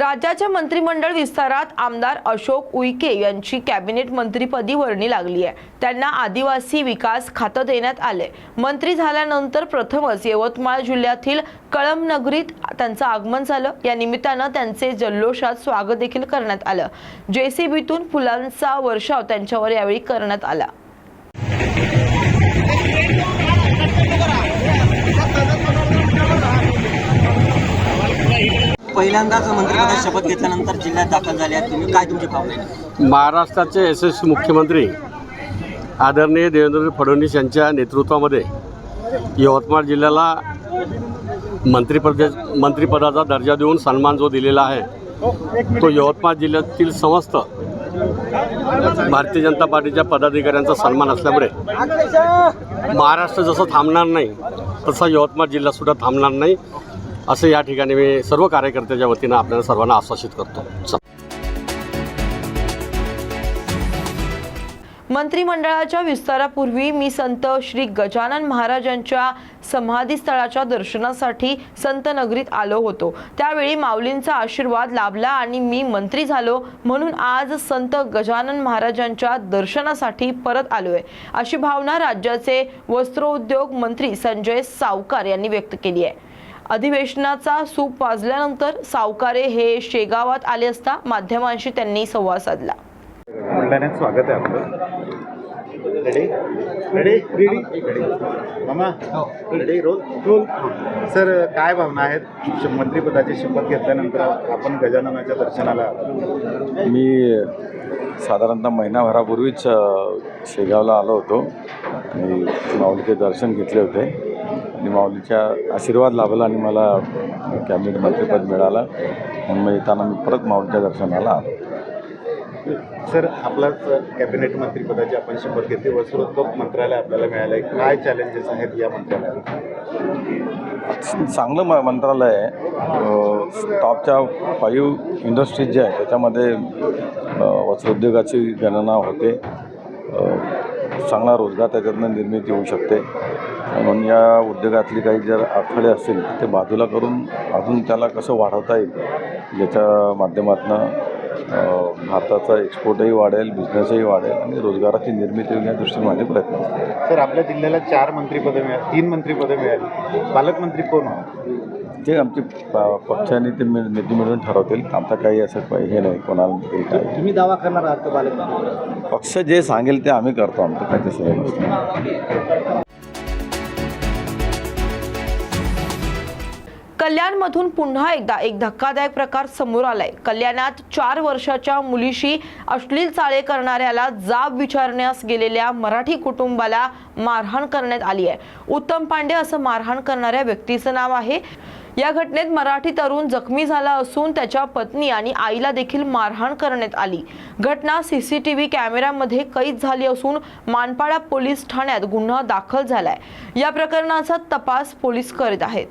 राज्याच्या मंत्रिमंडळ विस्तारात आमदार अशोक उईके यांची कॅबिनेट मंत्रीपदी वर्णी लागली आहे. त्यांना आदिवासी विकास खातं देण्यात आले. मंत्री झाल्यानंतर प्रथमच यवतमाळ जिल्ह्यातील कळमनगरीत त्यांचं आगमन झालं. या निमित्तानं त्यांचे जल्लोषात स्वागत देखील करण्यात आलं. जेसीबीतून फुलांचा वर्षाव त्यांच्यावर यावेळी करण्यात आला. पहिल्यांदाच मंत्रिपदाची शपथ घेतल्यानंतर जिल्ह्यात दाखल झाले आहेत. तुम्ही काय तुमची भावना महाराष्ट्राचे यशस्वी मुख्यमंत्री आदरणीय देवेंद्र फडणवीस यांच्या नेतृत्वामध्ये यवतमाळ जिल्ह्याला मंत्रिपद मंत्रिपदाचा दर्जा देऊन सन्मान जो दिलेला आहे तो यवतमाळ जिल्ह्यातील समस्त भारतीय जनता पार्टीच्या पदाधिकाऱ्यांचा सन्मान असल्यामुळे महाराष्ट्र जसं थांबणार नाही तसा यवतमाळ जिल्हासुद्धा थांबणार नाही. असं या ठिकाणी मी सर्व कार्यकर्त्याच्या वतीनं आपल्याला सर्वांना आश्वासित करतो. मंत्रिमंडळाच्या विस्तारापूर्वी मी संत श्री गजानन महाराजांच्या समाधीस्थळाच्या दर्शनासाठी संत नगरीत आलो होतो. त्यावेळी माऊलींचा आशीर्वाद लाभला आणि मी मंत्री झालो म्हणून आज संत गजानन महाराजांच्या दर्शनासाठी परत आलोय. अशी भावना राज्याचे वस्त्रोद्योग मंत्री संजय सावकार यांनी व्यक्त केली आहे. अधिवेशनाचा सूप वाजल्यानंतर सावकारे हे शेगावात आले असता माध्यमांशी त्यांनी संवाद साधला. स्वागत आहे आपलं. रेडी रेडी रेडी रेडी मामा रेडी रोल रोल सर काय भावना आहेत? मंत्रिपदाची शपथ घेतल्यानंतर आपण गजाननाच्या दर्शनाला आलो. मी साधारणतः महिनाभरापूर्वीच शेगावला आलो होतो. आणि माऊलीचे दर्शन घेतले होते. आणि माऊलीच्या आशीर्वाद लाभला आणि मला कॅबिनेट मंत्रिपद मिळालं. म्हणून मग येताना मी परत माऊलीच्या दर्शनाला आलो. सर आपलाच कॅबिनेट मंत्रिपदाची आपण शपथ घेतली. वस्त्रोद्योग मंत्रालय आपल्याला मिळालं आहे काय चॅलेंजेस आहेत या मंत्रालयात? चांगलं म मंत्रालय आहे. टॉपच्या फाईव्ह इंडस्ट्रीज ज्या आहेत त्याच्यामध्ये वस्त्रोद्योगाची गणना होते. चांगला रोजगार त्याच्यातनं निर्मिती होऊ शकते. म्हणून या उद्योगातली काही जर अडथळे असतील ते बाजूला करून अजून त्याला कसं वाढवता येईल ज्याच्या माध्यमातून भारताचा एक्सपोर्टही वाढेल बिझनेसही वाढेल आणि रोजगाराची निर्मिती होईल या दृष्टीने माझे प्रयत्न सर आपल्या जिल्ह्याला चार मंत्रिपदं मिळाली तीन मंत्रिपदं मिळाली. पालकमंत्री कोण हो ते आमची प- पक्षाने ते मिळ- नेते मिळून ठरवतील. आमचा काही असं काही हे नाही कोणाला काय तुम्ही दावा करणार आहात का पालकमंत्री? पक्ष जे सांगेल ते आम्ही करतो आमचं काही तसं कल्याणमधून पुन्हा एकदा एक धक्कादायक प्रकार समोर आलाय. कल्याणात चार वर्षाच्या मुलीशी अश्लील चाळे करणाऱ्याला जाब विचारण्यास गेलेल्या मराठी कुटुंबाला मारहाण करण्यात आली आहे. उत्तम पांडे असं मारहाण करणाऱ्या व्यक्तीचं नाव आहे. या घटनेत मराठी तरुण जखमी झाला असून त्याच्या पत्नी आणि आईला देखील मारहाण करण्यात आली. घटना सीसीटीव्ही कॅमेऱ्यामध्ये कैद झाली असून मानपाडा पोलीस ठाण्यात गुन्हा दाखल झालाय. या प्रकरणाचा तपास पोलीस करीत आहेत.